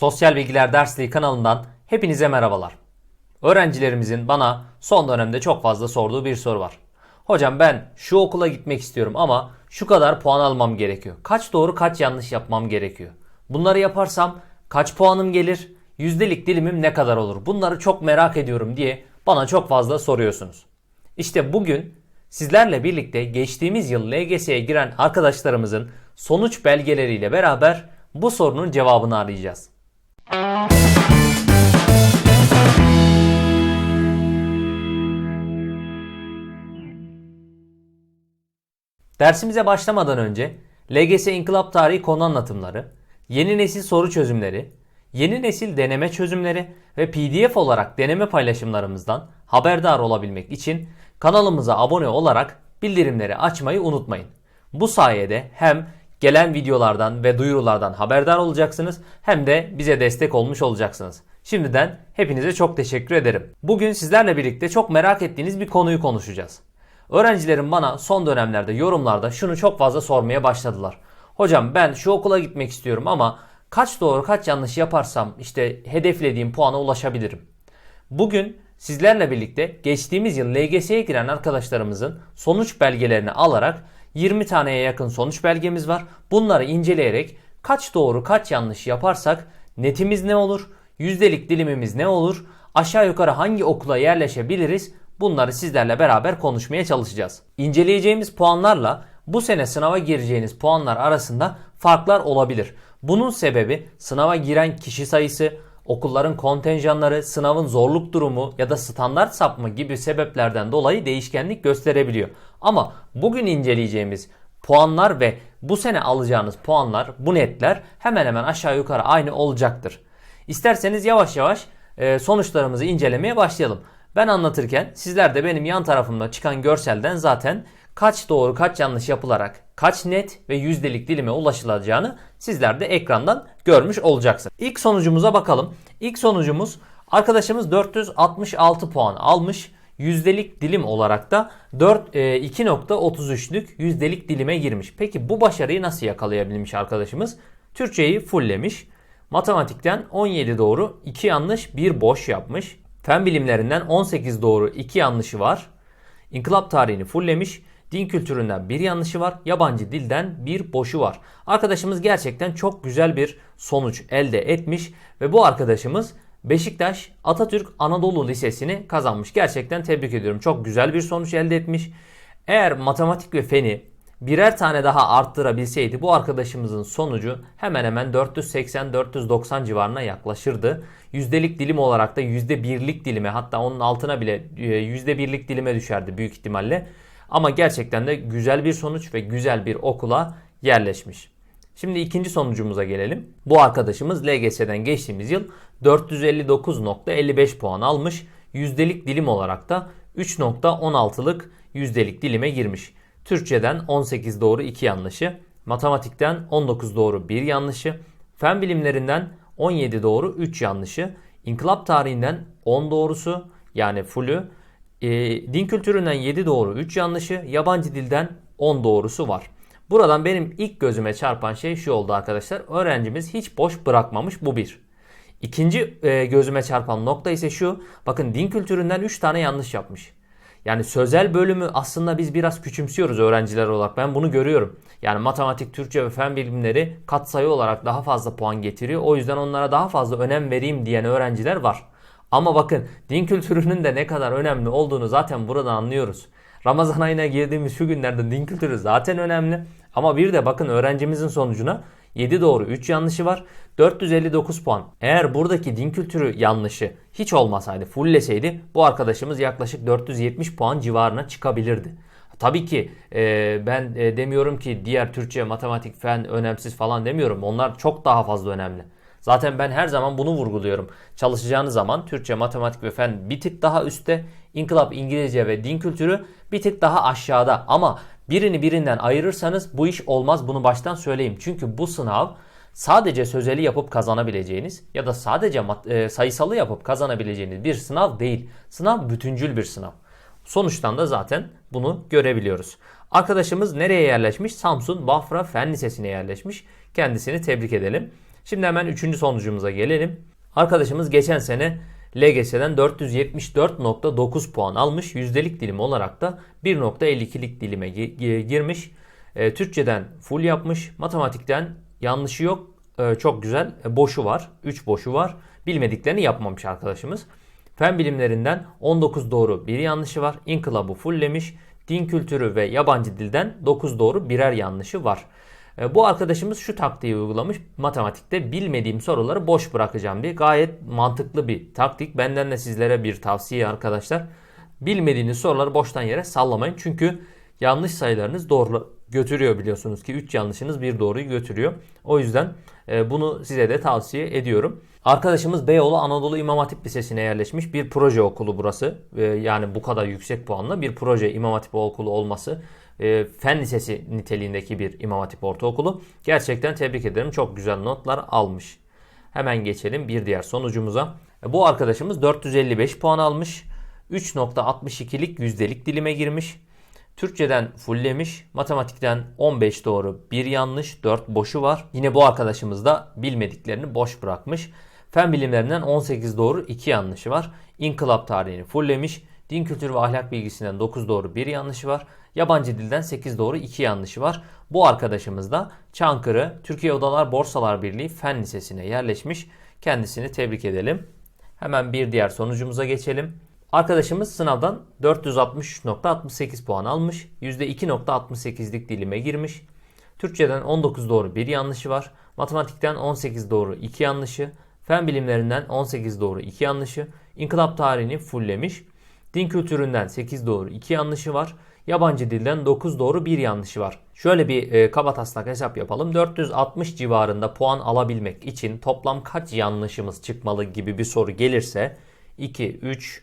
Sosyal Bilgiler Dersliği kanalından hepinize merhabalar. Öğrencilerimizin bana son dönemde çok fazla sorduğu bir soru var. Hocam ben şu okula gitmek istiyorum ama şu kadar puan almam gerekiyor. Kaç doğru kaç yanlış yapmam gerekiyor? Bunları yaparsam kaç puanım gelir? Yüzdelik dilimim ne kadar olur? Bunları çok merak ediyorum diye bana çok fazla soruyorsunuz. İşte bugün sizlerle birlikte geçtiğimiz yıl LGS'ye giren arkadaşlarımızın sonuç belgeleriyle beraber bu sorunun cevabını arayacağız. Dersimize başlamadan önce LGS İnkılap Tarihi konu anlatımları, yeni nesil soru çözümleri, yeni nesil deneme çözümleri ve PDF olarak deneme paylaşımlarımızdan haberdar olabilmek için kanalımıza abone olarak bildirimleri açmayı unutmayın. Bu sayede hem gelen videolardan ve duyurulardan haberdar olacaksınız hem de bize destek olmuş olacaksınız. Şimdiden hepinize çok teşekkür ederim. Bugün sizlerle birlikte çok merak ettiğiniz bir konuyu konuşacağız. Öğrencilerim bana son dönemlerde yorumlarda şunu çok fazla sormaya başladılar. Hocam ben şu okula gitmek istiyorum ama kaç doğru kaç yanlış yaparsam işte hedeflediğim puana ulaşabilirim. Bugün sizlerle birlikte geçtiğimiz yıl LGS'ye giren arkadaşlarımızın sonuç belgelerini alarak 20 taneye yakın sonuç belgemiz var. Bunları inceleyerek kaç doğru kaç yanlış yaparsak netimiz ne olur, yüzdelik dilimimiz ne olur, aşağı yukarı hangi okula yerleşebiliriz bunları sizlerle beraber konuşmaya çalışacağız. İnceleyeceğimiz puanlarla bu sene sınava gireceğiniz puanlar arasında farklar olabilir. Bunun sebebi sınava giren kişi sayısı, okulların kontenjanları, sınavın zorluk durumu ya da standart sapma gibi sebeplerden dolayı değişkenlik gösterebiliyor. Ama bugün inceleyeceğimiz puanlar ve bu sene alacağınız puanlar, bu netler hemen hemen aşağı yukarı aynı olacaktır. İsterseniz yavaş yavaş e, sonuçlarımızı incelemeye başlayalım. Ben anlatırken sizler de benim yan tarafımda çıkan görselden zaten kaç doğru kaç yanlış yapılarak kaç net ve yüzdelik dilime ulaşılacağını sizler de ekrandan görmüş olacaksınız. İlk sonucumuza bakalım. İlk sonucumuz arkadaşımız 466 puan almış. Yüzdelik dilim olarak da 4 e, 2.33'lük yüzdelik dilime girmiş. Peki bu başarıyı nasıl yakalayabilmiş arkadaşımız? Türkçeyi fulllemiş. Matematikten 17 doğru, 2 yanlış, 1 boş yapmış. Fen bilimlerinden 18 doğru 2 yanlışı var. İnkılap tarihini fulllemiş. Din kültüründen bir yanlışı var. Yabancı dilden bir boşu var. Arkadaşımız gerçekten çok güzel bir sonuç elde etmiş. Ve bu arkadaşımız Beşiktaş Atatürk Anadolu Lisesi'ni kazanmış. Gerçekten tebrik ediyorum. Çok güzel bir sonuç elde etmiş. Eğer matematik ve feni birer tane daha arttırabilseydi bu arkadaşımızın sonucu hemen hemen 480-490 civarına yaklaşırdı. Yüzdelik dilim olarak da %1'lik dilime hatta onun altına bile %1'lik dilime düşerdi büyük ihtimalle. Ama gerçekten de güzel bir sonuç ve güzel bir okula yerleşmiş. Şimdi ikinci sonucumuza gelelim. Bu arkadaşımız LGS'den geçtiğimiz yıl 459.55 puan almış. Yüzdelik dilim olarak da 3.16'lık yüzdelik dilime girmiş. Türkçeden 18 doğru 2 yanlışı, matematikten 19 doğru 1 yanlışı, fen bilimlerinden 17 doğru 3 yanlışı, inkılap tarihinden 10 doğrusu yani fullü, e, din kültüründen 7 doğru 3 yanlışı, yabancı dilden 10 doğrusu var. Buradan benim ilk gözüme çarpan şey şu oldu arkadaşlar. Öğrencimiz hiç boş bırakmamış bu bir. İkinci e, gözüme çarpan nokta ise şu. Bakın din kültüründen 3 tane yanlış yapmış. Yani sözel bölümü aslında biz biraz küçümsüyoruz öğrenciler olarak. Ben bunu görüyorum. Yani matematik, Türkçe ve fen bilimleri katsayı olarak daha fazla puan getiriyor. O yüzden onlara daha fazla önem vereyim diyen öğrenciler var. Ama bakın din kültürünün de ne kadar önemli olduğunu zaten buradan anlıyoruz. Ramazan ayına girdiğimiz şu günlerde din kültürü zaten önemli. Ama bir de bakın öğrencimizin sonucuna 7 doğru 3 yanlışı var. 459 puan. Eğer buradaki din kültürü yanlışı hiç olmasaydı, fullleseydi bu arkadaşımız yaklaşık 470 puan civarına çıkabilirdi. Tabii ki e, ben e, demiyorum ki diğer Türkçe, matematik, fen önemsiz falan demiyorum. Onlar çok daha fazla önemli. Zaten ben her zaman bunu vurguluyorum. Çalışacağınız zaman Türkçe, matematik ve fen bir tık daha üstte, inkılap, İngilizce ve din kültürü bir tık daha aşağıda. Ama birini birinden ayırırsanız bu iş olmaz. Bunu baştan söyleyeyim. Çünkü bu sınav sadece sözeli yapıp kazanabileceğiniz ya da sadece e, sayısalı yapıp kazanabileceğiniz bir sınav değil. Sınav bütüncül bir sınav. Sonuçtan da zaten bunu görebiliyoruz. Arkadaşımız nereye yerleşmiş? Samsun Bafra Fen Lisesi'ne yerleşmiş. Kendisini tebrik edelim. Şimdi hemen üçüncü sonucumuza gelelim. Arkadaşımız geçen sene LGS'den 474.9 puan almış. Yüzdelik dilim olarak da 1.52'lik dilime gi- girmiş. E, Türkçeden full yapmış. Matematikten yanlışı yok. E, çok güzel. E, boşu var. 3 boşu var. Bilmediklerini yapmamış arkadaşımız. Fen bilimlerinden 19 doğru, 1 yanlışı var. İnkılabı fulllemiş. Din kültürü ve yabancı dilden 9 doğru, birer yanlışı var. E, Bu arkadaşımız şu taktiği uygulamış. Matematikte bilmediğim soruları boş bırakacağım diye. Gayet mantıklı bir taktik. Benden de sizlere bir tavsiye arkadaşlar. Bilmediğiniz soruları boştan yere sallamayın. Çünkü yanlış sayılarınız doğru götürüyor biliyorsunuz ki 3 yanlışınız bir doğruyu götürüyor. O yüzden e, bunu size de tavsiye ediyorum. Arkadaşımız Beyoğlu Anadolu İmam Hatip Lisesi'ne yerleşmiş bir proje okulu burası. E, Yani bu kadar yüksek puanla bir proje İmam Hatip okulu olması e, fen lisesi niteliğindeki bir İmam Hatip ortaokulu. Gerçekten tebrik ederim. Çok güzel notlar almış. Hemen geçelim bir diğer sonucumuza. E, Bu arkadaşımız 455 puan almış. 3.62'lik yüzdelik dilime girmiş. Türkçeden fulllemiş. Matematikten 15 doğru, 1 yanlış, 4 boşu var. Yine bu arkadaşımız da bilmediklerini boş bırakmış. Fen bilimlerinden 18 doğru, 2 yanlışı var. İnkılap tarihini fulllemiş. Din kültürü ve ahlak bilgisinden 9 doğru, 1 yanlışı var. Yabancı dilden 8 doğru, 2 yanlışı var. Bu arkadaşımız da Çankırı Türkiye Odalar Borsalar Birliği Fen Lisesi'ne yerleşmiş. Kendisini tebrik edelim. Hemen bir diğer sonucumuza geçelim. Arkadaşımız sınavdan 463.68 puan almış. %2.68'lik dilime girmiş. Türkçeden 19 doğru 1 yanlışı var. Matematikten 18 doğru 2 yanlışı. Fen bilimlerinden 18 doğru 2 yanlışı. İnkılap tarihini fulllemiş. Din kültüründen 8 doğru 2 yanlışı var. Yabancı dilden 9 doğru 1 yanlışı var. Şöyle bir e, kaba taslak hesap yapalım. 460 civarında puan alabilmek için toplam kaç yanlışımız çıkmalı gibi bir soru gelirse 2, 3,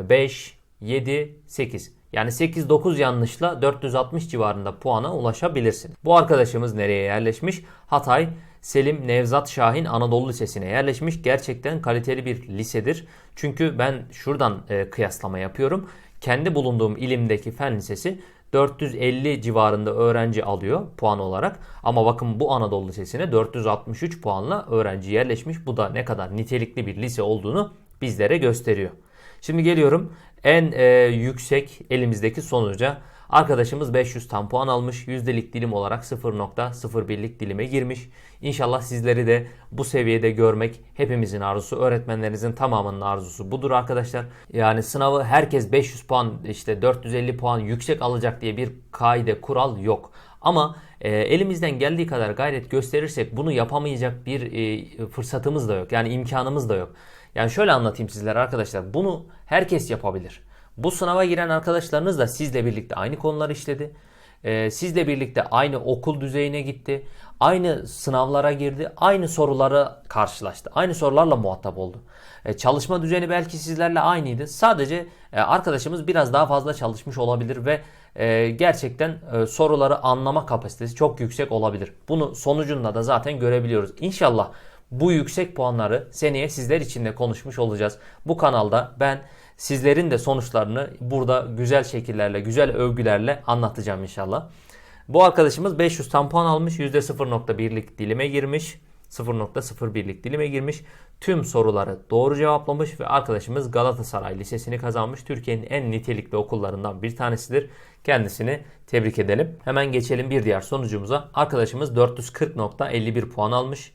5, 7, 8. Yani 8-9 yanlışla 460 civarında puana ulaşabilirsin. Bu arkadaşımız nereye yerleşmiş? Hatay Selim Nevzat Şahin Anadolu Lisesi'ne yerleşmiş. Gerçekten kaliteli bir lisedir. Çünkü ben şuradan e, kıyaslama yapıyorum. Kendi bulunduğum ilimdeki fen lisesi 450 civarında öğrenci alıyor puan olarak. Ama bakın bu Anadolu Lisesi'ne 463 puanla öğrenci yerleşmiş. Bu da ne kadar nitelikli bir lise olduğunu bizlere gösteriyor. Şimdi geliyorum en e, yüksek elimizdeki sonuca. Arkadaşımız 500 tam puan almış. Yüzdelik dilim olarak 0.01'lik dilime girmiş. İnşallah sizleri de bu seviyede görmek hepimizin arzusu. Öğretmenlerinizin tamamının arzusu budur arkadaşlar. Yani sınavı herkes 500 puan işte 450 puan yüksek alacak diye bir kaide kural yok. Ama e, elimizden geldiği kadar gayret gösterirsek bunu yapamayacak bir e, fırsatımız da yok. Yani imkanımız da yok. Yani şöyle anlatayım sizlere arkadaşlar. Bunu herkes yapabilir. Bu sınava giren arkadaşlarınız da sizle birlikte aynı konuları işledi. Ee, sizle birlikte aynı okul düzeyine gitti. Aynı sınavlara girdi. Aynı sorulara karşılaştı. Aynı sorularla muhatap oldu. Ee, çalışma düzeni belki sizlerle aynıydı. Sadece e, arkadaşımız biraz daha fazla çalışmış olabilir ve e, gerçekten e, soruları anlama kapasitesi çok yüksek olabilir. Bunu sonucunda da zaten görebiliyoruz. İnşallah bu yüksek puanları seneye sizler için de konuşmuş olacağız. Bu kanalda ben sizlerin de sonuçlarını burada güzel şekillerle, güzel övgülerle anlatacağım inşallah. Bu arkadaşımız 500 tam puan almış. %0.1'lik dilime girmiş. 0.01'lik dilime girmiş. Tüm soruları doğru cevaplamış ve arkadaşımız Galatasaray Lisesi'ni kazanmış. Türkiye'nin en nitelikli okullarından bir tanesidir. Kendisini tebrik edelim. Hemen geçelim bir diğer sonucumuza. Arkadaşımız 440.51 puan almış.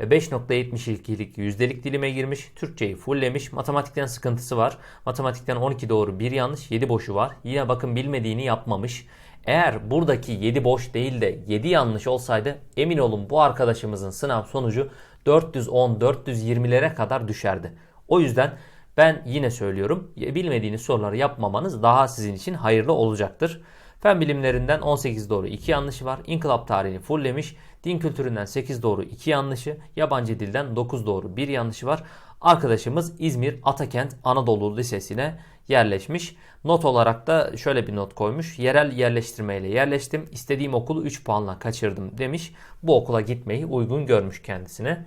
5.72'lik yüzdelik dilime girmiş. Türkçeyi fulllemiş. Matematikten sıkıntısı var. Matematikten 12 doğru 1 yanlış 7 boşu var. Yine bakın bilmediğini yapmamış. Eğer buradaki 7 boş değil de 7 yanlış olsaydı emin olun bu arkadaşımızın sınav sonucu 410-420'lere kadar düşerdi. O yüzden ben yine söylüyorum bilmediğiniz soruları yapmamanız daha sizin için hayırlı olacaktır. Fen bilimlerinden 18 doğru 2 yanlışı var. İnkılap tarihini fulllemiş. Din kültüründen 8 doğru 2 yanlışı. Yabancı dilden 9 doğru 1 yanlışı var. Arkadaşımız İzmir Atakent Anadolu Lisesi'ne yerleşmiş. Not olarak da şöyle bir not koymuş. Yerel yerleştirmeyle yerleştim. İstediğim okulu 3 puanla kaçırdım demiş. Bu okula gitmeyi uygun görmüş kendisine.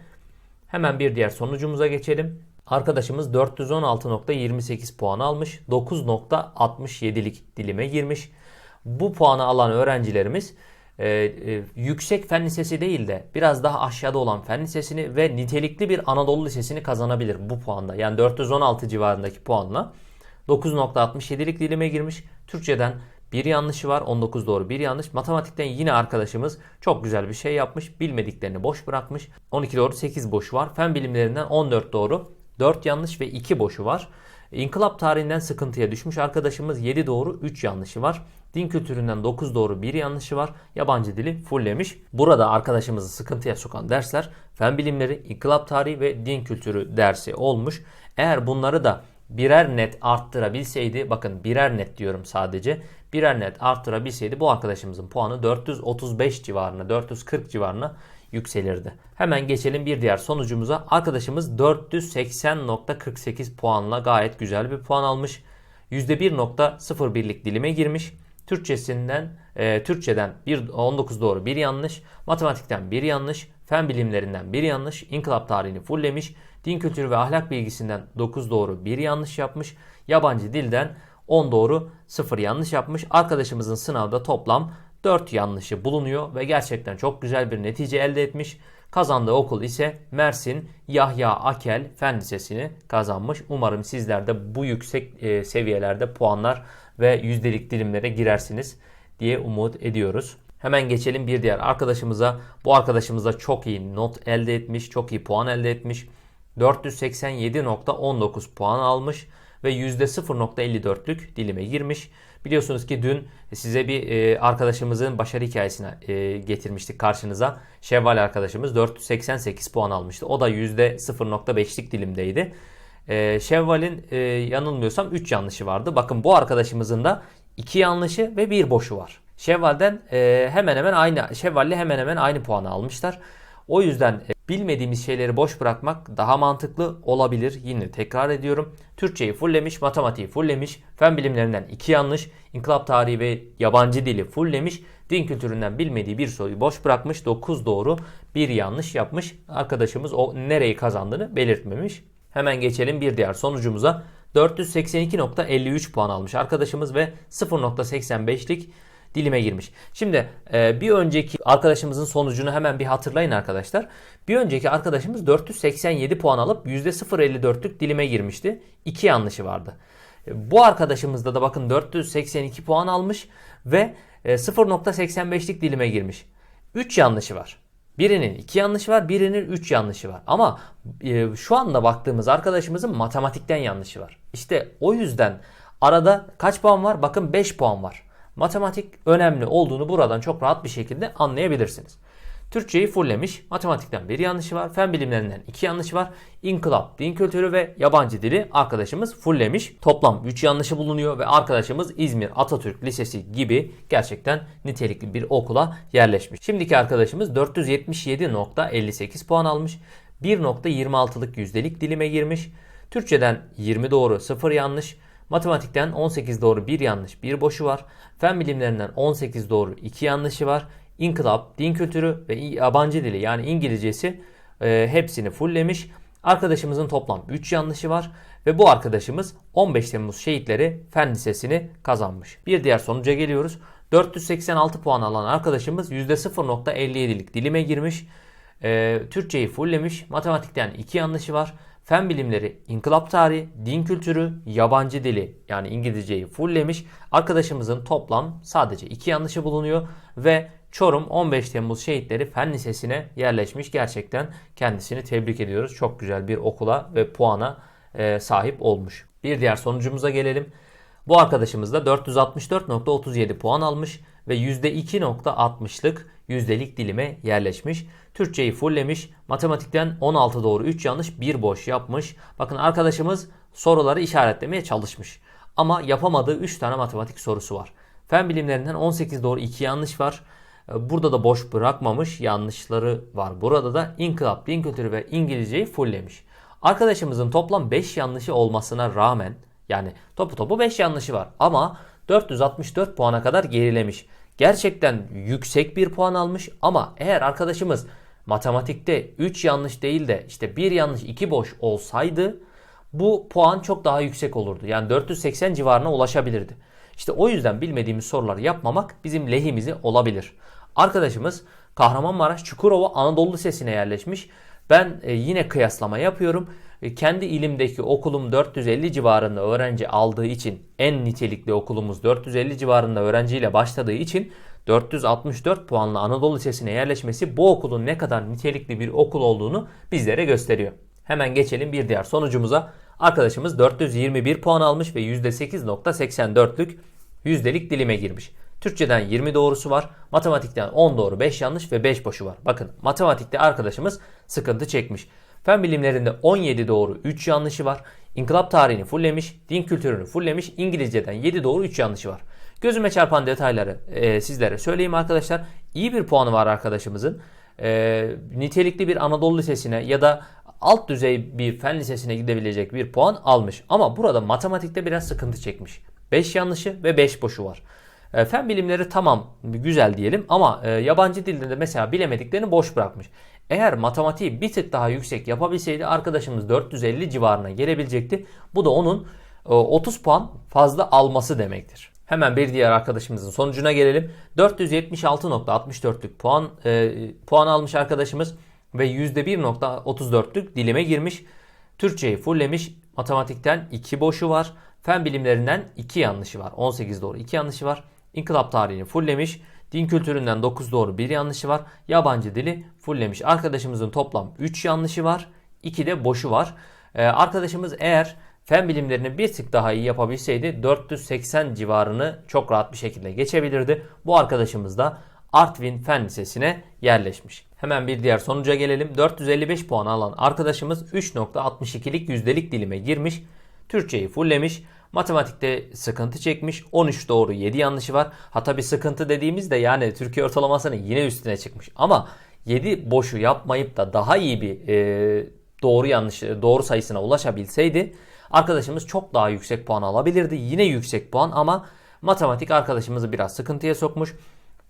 Hemen bir diğer sonucumuza geçelim. Arkadaşımız 416.28 puan almış. 9.67'lik dilime girmiş. Bu puanı alan öğrencilerimiz e, e, yüksek fen lisesi değil de biraz daha aşağıda olan fen lisesini ve nitelikli bir Anadolu lisesini kazanabilir bu puanda. Yani 416 civarındaki puanla 9.67'lik dilime girmiş. Türkçeden bir yanlışı var. 19 doğru bir yanlış. Matematikten yine arkadaşımız çok güzel bir şey yapmış. Bilmediklerini boş bırakmış. 12 doğru 8 boşu var. Fen bilimlerinden 14 doğru 4 yanlış ve 2 boşu var. İnkılap tarihinden sıkıntıya düşmüş arkadaşımız 7 doğru 3 yanlışı var. Din kültüründen 9 doğru 1 yanlışı var. Yabancı dili fulllemiş. Burada arkadaşımızı sıkıntıya sokan dersler fen bilimleri, inkılap tarihi ve din kültürü dersi olmuş. Eğer bunları da birer net arttırabilseydi bakın birer net diyorum sadece birer net arttırabilseydi bu arkadaşımızın puanı 435 civarına 440 civarına yükselirdi. Hemen geçelim bir diğer sonucumuza. Arkadaşımız 480.48 puanla gayet güzel bir puan almış. %1.01'lik dilime girmiş. Türkçesinden e, Türkçeden bir 19 doğru bir yanlış, matematikten bir yanlış, fen bilimlerinden bir yanlış, inkılap tarihini fulllemiş, din kültürü ve ahlak bilgisinden 9 doğru bir yanlış yapmış, yabancı dilden 10 doğru 0 yanlış yapmış. Arkadaşımızın sınavda toplam 4 yanlışı bulunuyor ve gerçekten çok güzel bir netice elde etmiş. Kazandığı okul ise Mersin Yahya Akel Fen Lisesi'ni kazanmış. Umarım sizler de bu yüksek e, seviyelerde puanlar ve yüzdelik dilimlere girersiniz diye umut ediyoruz. Hemen geçelim bir diğer arkadaşımıza. Bu arkadaşımız da çok iyi not elde etmiş, çok iyi puan elde etmiş. 487.19 puan almış ve %0.54'lük dilime girmiş. Biliyorsunuz ki dün size bir e, arkadaşımızın başarı hikayesini e, getirmiştik karşınıza. Şevval arkadaşımız 488 puan almıştı. O da %0.5'lik dilimdeydi. E, Şevval'in yanılmıyorsam 3 yanlışı vardı. Bakın bu arkadaşımızın da 2 yanlışı ve 1 boşu var. Şevval'den hemen hemen aynı Şevval'le hemen hemen aynı puanı almışlar. O yüzden bilmediğimiz şeyleri boş bırakmak daha mantıklı olabilir. Yine tekrar ediyorum. Türkçeyi fulllemiş, matematiği fulllemiş, fen bilimlerinden iki yanlış, inkılap tarihi ve yabancı dili fulllemiş, din kültüründen bilmediği bir soruyu boş bırakmış, 9 doğru, bir yanlış yapmış. Arkadaşımız o nereyi kazandığını belirtmemiş. Hemen geçelim bir diğer sonucumuza. 482.53 puan almış arkadaşımız ve 0.85'lik dilime girmiş. Şimdi e, bir önceki arkadaşımızın sonucunu hemen bir hatırlayın arkadaşlar. Bir önceki arkadaşımız 487 puan alıp %0.54'lük dilime girmişti. İki yanlışı vardı. E, bu arkadaşımızda da bakın 482 puan almış ve e, 0.85'lik dilime girmiş. 3 yanlışı var. Birinin 2 yanlışı var, birinin 3 yanlışı var. Ama e, şu anda baktığımız arkadaşımızın matematikten yanlışı var. İşte o yüzden arada kaç puan var? Bakın 5 puan var matematik önemli olduğunu buradan çok rahat bir şekilde anlayabilirsiniz. Türkçeyi fulllemiş. Matematikten bir yanlışı var. Fen bilimlerinden iki yanlışı var. İnkılap, din kültürü ve yabancı dili arkadaşımız fulllemiş. Toplam 3 yanlışı bulunuyor ve arkadaşımız İzmir Atatürk Lisesi gibi gerçekten nitelikli bir okula yerleşmiş. Şimdiki arkadaşımız 477.58 puan almış. 1.26'lık yüzdelik dilime girmiş. Türkçeden 20 doğru 0 yanlış. Matematikten 18 doğru 1 yanlış 1 boşu var. Fen bilimlerinden 18 doğru 2 yanlışı var. İnkılap, din kültürü ve yabancı dili yani İngilizcesi e, hepsini fulllemiş. Arkadaşımızın toplam 3 yanlışı var ve bu arkadaşımız 15 Temmuz Şehitleri Fen Lisesi'ni kazanmış. Bir diğer sonuca geliyoruz. 486 puan alan arkadaşımız %0.57'lik dilime girmiş. E, Türkçeyi fulllemiş. Matematikten 2 yanlışı var fen bilimleri, inkılap tarihi, din kültürü, yabancı dili yani İngilizceyi fulllemiş. Arkadaşımızın toplam sadece iki yanlışı bulunuyor ve Çorum 15 Temmuz Şehitleri Fen Lisesi'ne yerleşmiş. Gerçekten kendisini tebrik ediyoruz. Çok güzel bir okula ve puana e, sahip olmuş. Bir diğer sonucumuza gelelim. Bu arkadaşımız da 464.37 puan almış ve %2.60'lık yüzdelik dilime yerleşmiş. Türkçeyi fulllemiş. Matematikten 16 doğru 3 yanlış 1 boş yapmış. Bakın arkadaşımız soruları işaretlemeye çalışmış. Ama yapamadığı 3 tane matematik sorusu var. Fen bilimlerinden 18 doğru 2 yanlış var. Ee, burada da boş bırakmamış yanlışları var. Burada da inkılap, din kültürü ve İngilizceyi fulllemiş. Arkadaşımızın toplam 5 yanlışı olmasına rağmen yani topu topu 5 yanlışı var ama 464 puana kadar gerilemiş. Gerçekten yüksek bir puan almış ama eğer arkadaşımız matematikte 3 yanlış değil de işte 1 yanlış 2 boş olsaydı bu puan çok daha yüksek olurdu. Yani 480 civarına ulaşabilirdi. İşte o yüzden bilmediğimiz soruları yapmamak bizim lehimize olabilir. Arkadaşımız Kahramanmaraş Çukurova Anadolu Lisesi'ne yerleşmiş. Ben e, yine kıyaslama yapıyorum. E, kendi ilimdeki okulum 450 civarında öğrenci aldığı için en nitelikli okulumuz 450 civarında öğrenciyle başladığı için 464 puanlı Anadolu Lisesi'ne yerleşmesi bu okulun ne kadar nitelikli bir okul olduğunu bizlere gösteriyor. Hemen geçelim bir diğer sonucumuza. Arkadaşımız 421 puan almış ve %8.84'lük yüzdelik dilime girmiş. Türkçeden 20 doğrusu var. Matematikten 10 doğru 5 yanlış ve 5 boşu var. Bakın matematikte arkadaşımız sıkıntı çekmiş. Fen bilimlerinde 17 doğru 3 yanlışı var. İnkılap tarihini fulllemiş. Din kültürünü fulllemiş. İngilizceden 7 doğru 3 yanlışı var. Gözüme çarpan detayları e, sizlere söyleyeyim arkadaşlar. İyi bir puanı var arkadaşımızın. E, nitelikli bir Anadolu Lisesi'ne ya da alt düzey bir fen lisesine gidebilecek bir puan almış. Ama burada matematikte biraz sıkıntı çekmiş. 5 yanlışı ve 5 boşu var. E, fen bilimleri tamam güzel diyelim ama e, yabancı dilde de mesela bilemediklerini boş bırakmış. Eğer matematiği bir tık daha yüksek yapabilseydi arkadaşımız 450 civarına gelebilecekti. Bu da onun e, 30 puan fazla alması demektir. Hemen bir diğer arkadaşımızın sonucuna gelelim. 476.64'lük puan e, puan almış arkadaşımız ve %1.34'lük dilime girmiş. Türkçeyi fulllemiş. Matematikten 2 boşu var. Fen bilimlerinden 2 yanlışı var. 18 doğru 2 yanlışı var. İnkılap tarihini fulllemiş. Din kültüründen 9 doğru 1 yanlışı var. Yabancı dili fulllemiş. Arkadaşımızın toplam 3 yanlışı var. 2 de boşu var. Ee, arkadaşımız eğer fen bilimlerini bir tık daha iyi yapabilseydi 480 civarını çok rahat bir şekilde geçebilirdi. Bu arkadaşımız da Artvin Fen Lisesi'ne yerleşmiş. Hemen bir diğer sonuca gelelim. 455 puan alan arkadaşımız 3.62'lik yüzdelik dilime girmiş. Türkçeyi fulllemiş. Matematikte sıkıntı çekmiş. 13 doğru 7 yanlışı var. Hatta bir sıkıntı dediğimizde yani Türkiye ortalamasının yine üstüne çıkmış. Ama 7 boşu yapmayıp da daha iyi bir e, doğru yanlış doğru sayısına ulaşabilseydi arkadaşımız çok daha yüksek puan alabilirdi. Yine yüksek puan ama matematik arkadaşımızı biraz sıkıntıya sokmuş.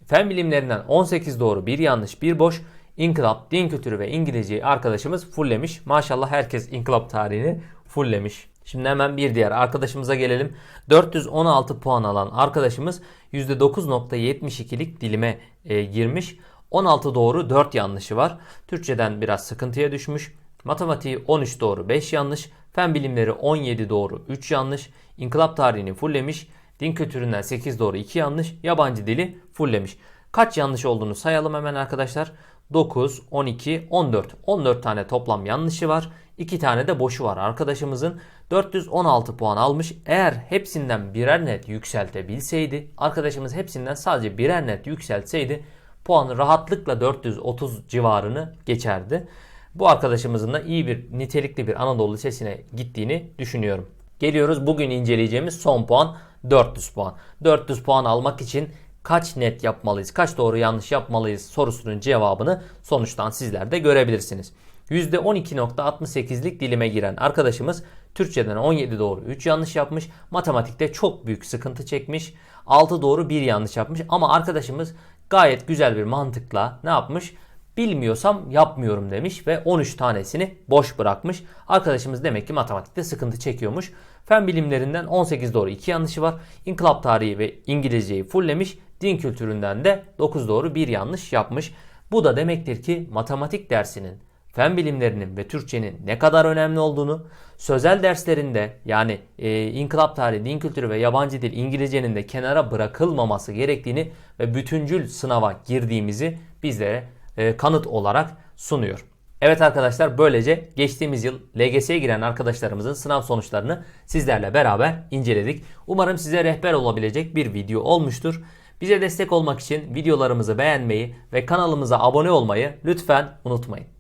Fen bilimlerinden 18 doğru, 1 yanlış, 1 boş. İnkılap, din kültürü ve İngilizceyi arkadaşımız fulllemiş. Maşallah herkes inkılap tarihini fulllemiş. Şimdi hemen bir diğer arkadaşımıza gelelim. 416 puan alan arkadaşımız %9.72'lik dilime e, girmiş. 16 doğru 4 yanlışı var. Türkçeden biraz sıkıntıya düşmüş. Matematiği 13 doğru 5 yanlış. Fen bilimleri 17 doğru 3 yanlış. İnkılap tarihini fulllemiş. Din kültüründen 8 doğru 2 yanlış. Yabancı dili fulllemiş. Kaç yanlış olduğunu sayalım hemen arkadaşlar. 9, 12, 14. 14 tane toplam yanlışı var. 2 tane de boşu var arkadaşımızın. 416 puan almış. Eğer hepsinden birer net yükseltebilseydi, arkadaşımız hepsinden sadece birer net yükseltseydi puanı rahatlıkla 430 civarını geçerdi. Bu arkadaşımızın da iyi bir nitelikli bir Anadolu Lisesi'ne gittiğini düşünüyorum. Geliyoruz bugün inceleyeceğimiz son puan 400 puan. 400 puan almak için kaç net yapmalıyız, kaç doğru yanlış yapmalıyız sorusunun cevabını sonuçtan sizler de görebilirsiniz. %12.68'lik dilime giren arkadaşımız Türkçeden 17 doğru 3 yanlış yapmış. Matematikte çok büyük sıkıntı çekmiş. 6 doğru 1 yanlış yapmış. Ama arkadaşımız gayet güzel bir mantıkla ne yapmış? Bilmiyorsam yapmıyorum demiş ve 13 tanesini boş bırakmış. Arkadaşımız demek ki matematikte sıkıntı çekiyormuş. Fen bilimlerinden 18 doğru 2 yanlışı var. İnkılap tarihi ve İngilizceyi fulllemiş. Din kültüründen de 9 doğru 1 yanlış yapmış. Bu da demektir ki matematik dersinin fen bilimlerinin ve Türkçenin ne kadar önemli olduğunu, sözel derslerinde yani e, inkılap tarihi, din kültürü ve yabancı dil İngilizcenin de kenara bırakılmaması gerektiğini ve bütüncül sınava girdiğimizi bizlere e, kanıt olarak sunuyor. Evet arkadaşlar böylece geçtiğimiz yıl LGS'ye giren arkadaşlarımızın sınav sonuçlarını sizlerle beraber inceledik. Umarım size rehber olabilecek bir video olmuştur. Bize destek olmak için videolarımızı beğenmeyi ve kanalımıza abone olmayı lütfen unutmayın.